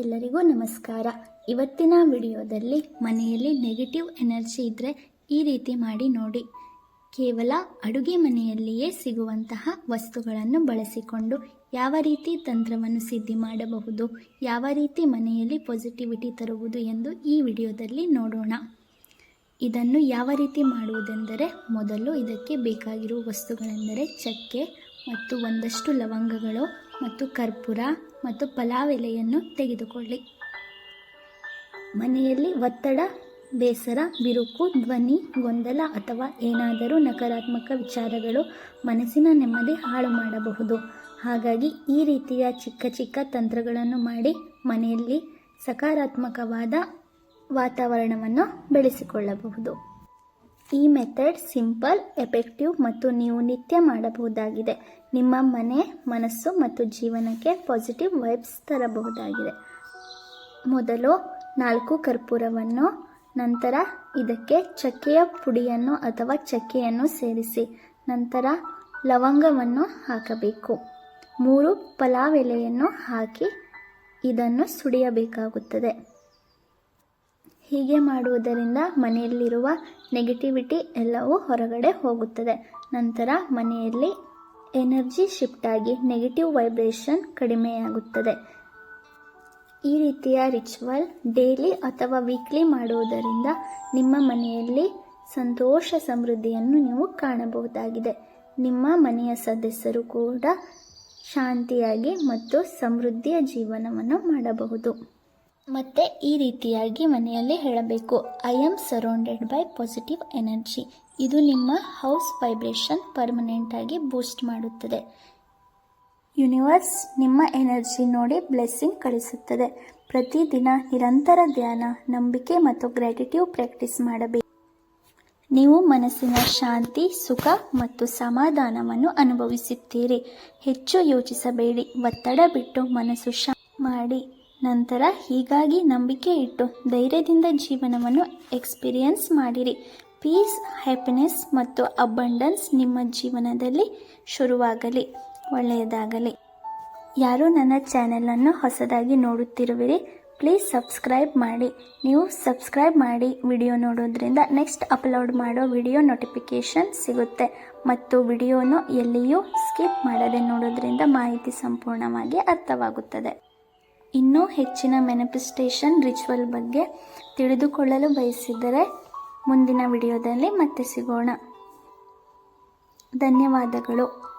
ಎಲ್ಲರಿಗೂ ನಮಸ್ಕಾರ. ಇವತ್ತಿನ ವಿಡಿಯೋದಲ್ಲಿ ಮನೆಯಲ್ಲಿ ನೆಗೆಟಿವ್ ಎನರ್ಜಿ ಇದ್ದರೆ ಈ ರೀತಿ ಮಾಡಿ ನೋಡಿ. ಕೇವಲ ಅಡುಗೆ ಮನೆಯಲ್ಲಿಯೇ ಸಿಗುವಂತಹ ವಸ್ತುಗಳನ್ನು ಬಳಸಿಕೊಂಡು ಯಾವ ರೀತಿ ತಂತ್ರವನ್ನು ಸಿದ್ಧಿ ಮಾಡಬಹುದು, ಯಾವ ರೀತಿ ಮನೆಯಲ್ಲಿ ಪಾಸಿಟಿವಿಟಿ ತರುವುದು ಎಂದು ಈ ವಿಡಿಯೋದಲ್ಲಿ ನೋಡೋಣ. ಇದನ್ನು ಯಾವ ರೀತಿ ಮಾಡುವುದೆಂದರೆ ಮೊದಲು ಇದಕ್ಕೆ ಬೇಕಾಗಿರುವ ವಸ್ತುಗಳೆಂದರೆ ಚಕ್ಕೆ ಮತ್ತು ಒಂದಷ್ಟು ಲವಂಗಗಳು ಮತ್ತು ಕರ್ಪೂರ ಮತ್ತು ಪಲಾವ್ ಎಲೆಯನ್ನು ತೆಗೆದುಕೊಳ್ಳಿ. ಮನೆಯಲ್ಲಿ ಒತ್ತಡ, ಬೇಸರ, ಬಿರುಕು, ಧ್ವನಿ, ಗೊಂದಲ ಅಥವಾ ಏನಾದರೂ ನಕಾರಾತ್ಮಕ ವಿಚಾರಗಳು ಮನಸ್ಸಿನ ನೆಮ್ಮದಿ ಹಾಳು ಮಾಡಬಹುದು. ಹಾಗಾಗಿ ಈ ರೀತಿಯ ಚಿಕ್ಕ ಚಿಕ್ಕ ತಂತ್ರಗಳನ್ನು ಮಾಡಿ ಮನೆಯಲ್ಲಿ ಸಕಾರಾತ್ಮಕವಾದ ವಾತಾವರಣವನ್ನು ಬೆಳೆಸಿಕೊಳ್ಳಬಹುದು. ಈ ಮೆಥಡ್ ಸಿಂಪಲ್, ಎಫೆಕ್ಟಿವ್ ಮತ್ತು ನೀವು ನಿತ್ಯ ಮಾಡಬಹುದಾಗಿದೆ. ನಿಮ್ಮ ಮನೆ, ಮನಸ್ಸು ಮತ್ತು ಜೀವನಕ್ಕೆ ಪಾಸಿಟಿವ್ ವೈಬ್ಸ್ ತರಬಹುದಾಗಿದೆ. ಮೊದಲು ನಾಲ್ಕು ಕರ್ಪೂರವನ್ನು, ನಂತರ ಇದಕ್ಕೆ ಚಕ್ಕೆಯ ಪುಡಿಯನ್ನು ಅಥವಾ ಚಕ್ಕೆಯನ್ನು ಸೇರಿಸಿ, ನಂತರ ಲವಂಗವನ್ನು ಹಾಕಬೇಕು. ಮೂರು ಪಲಾವ್ ಎಲೆಯನ್ನು ಹಾಕಿ ಇದನ್ನು ಸುಡಿಯಬೇಕಾಗುತ್ತದೆ. ಹೀಗೆ ಮಾಡುವುದರಿಂದ ಮನೆಯಲ್ಲಿರುವ ನೆಗೆಟಿವಿಟಿ ಎಲ್ಲವೂ ಹೊರಗಡೆ ಹೋಗುತ್ತದೆ. ನಂತರ ಮನೆಯಲ್ಲಿ ಎನರ್ಜಿ ಶಿಫ್ಟ್ ಆಗಿ ನೆಗೆಟಿವ್ ವೈಬ್ರೇಷನ್ ಕಡಿಮೆಯಾಗುತ್ತದೆ. ಈ ರೀತಿಯ ರಿಚುವಲ್ ಡೈಲಿ ಅಥವಾ ವೀಕ್ಲಿ ಮಾಡುವುದರಿಂದ ನಿಮ್ಮ ಮನೆಯಲ್ಲಿ ಸಂತೋಷ ಸಮೃದ್ಧಿಯನ್ನು ನೀವು ಕಾಣಬಹುದಾಗಿದೆ. ನಿಮ್ಮ ಮನೆಯ ಸದಸ್ಯರು ಕೂಡ ಶಾಂತಿಯಾಗಿ ಮತ್ತು ಸಮೃದ್ಧಿಯ ಜೀವನವನ್ನು ಮಾಡಬಹುದು. ಮತ್ತು ಈ ರೀತಿಯಾಗಿ ಮನೆಯಲ್ಲಿ ಹೇಳಬೇಕು. I am surrounded by positive energy ಇದು ನಿಮ್ಮ ಹೌಸ್ ವೈಬ್ರೇಷನ್ ಪರ್ಮನೆಂಟ್ ಆಗಿ ಬೂಸ್ಟ್ ಮಾಡುತ್ತದೆ. ಯೂನಿವರ್ಸ್ ನಿಮ್ಮ ಎನರ್ಜಿ ನೋಡಿ ಬ್ಲೆಸ್ಸಿಂಗ್ ಕಳಿಸುತ್ತದೆ. ಪ್ರತಿದಿನ ನಿರಂತರ ಧ್ಯಾನ, ನಂಬಿಕೆ ಮತ್ತು ಗ್ರ್ಯಾಟಿಟ್ಯೂಡ್ ಪ್ರಾಕ್ಟೀಸ್ ಮಾಡಬೇಕು. ನೀವು ಮನಸ್ಸಿನ ಶಾಂತಿ, ಸುಖ ಮತ್ತು ಸಮಾಧಾನವನ್ನು ಅನುಭವಿಸುತ್ತೀರಿ. ಹೆಚ್ಚು ಯೋಚಿಸಬೇಡಿ. ಒತ್ತಡ ಬಿಟ್ಟು ಮನಸ್ಸು ಶಾ ಮಾಡಿ. ನಂತರ ಹೀಗಾಗಿ ನಂಬಿಕೆ ಇಟ್ಟು ಧೈರ್ಯದಿಂದ ಜೀವನವನ್ನು ಎಕ್ಸ್ಪೀರಿಯನ್ಸ್ ಮಾಡಿರಿ. ಪೀಸ್, ಹ್ಯಾಪಿನೆಸ್ ಮತ್ತು ಅಬಂಡನ್ಸ್ ನಿಮ್ಮ ಜೀವನದಲ್ಲಿ ಶುರುವಾಗಲಿ, ಒಳ್ಳೆಯದಾಗಲಿ. ಯಾರು ನನ್ನ ಚಾನೆಲನ್ನು ಹೊಸದಾಗಿ ನೋಡುತ್ತಿರುವಿರಿ, ಪ್ಲೀಸ್ ಸಬ್ಸ್ಕ್ರೈಬ್ ಮಾಡಿ. ನೀವು ಸಬ್ಸ್ಕ್ರೈಬ್ ಮಾಡಿ ವಿಡಿಯೋ ನೋಡೋದ್ರಿಂದ ನೆಕ್ಸ್ಟ್ ಅಪ್ಲೋಡ್ ಮಾಡೋ ವಿಡಿಯೋ ನೋಟಿಫಿಕೇಷನ್ ಸಿಗುತ್ತೆ. ಮತ್ತು ವಿಡಿಯೋನು ಎಲ್ಲಿಯೂ ಸ್ಕಿಪ್ ಮಾಡದೆ ನೋಡೋದ್ರಿಂದ ಮಾಹಿತಿ ಸಂಪೂರ್ಣವಾಗಿ ಅರ್ಥವಾಗುತ್ತದೆ. ಇನ್ನೂ ಹೆಚ್ಚಿನ ಮ್ಯಾನಿಫೆಸ್ಟೇಷನ್ ರಿಚುವಲ್ ಬಗ್ಗೆ ತಿಳಿದುಕೊಳ್ಳಲು ಬಯಸಿದರೆ ಮುಂದಿನ ವಿಡಿಯೋದಲ್ಲಿ ಮತ್ತೆ ಸಿಗೋಣ. ಧನ್ಯವಾದಗಳು.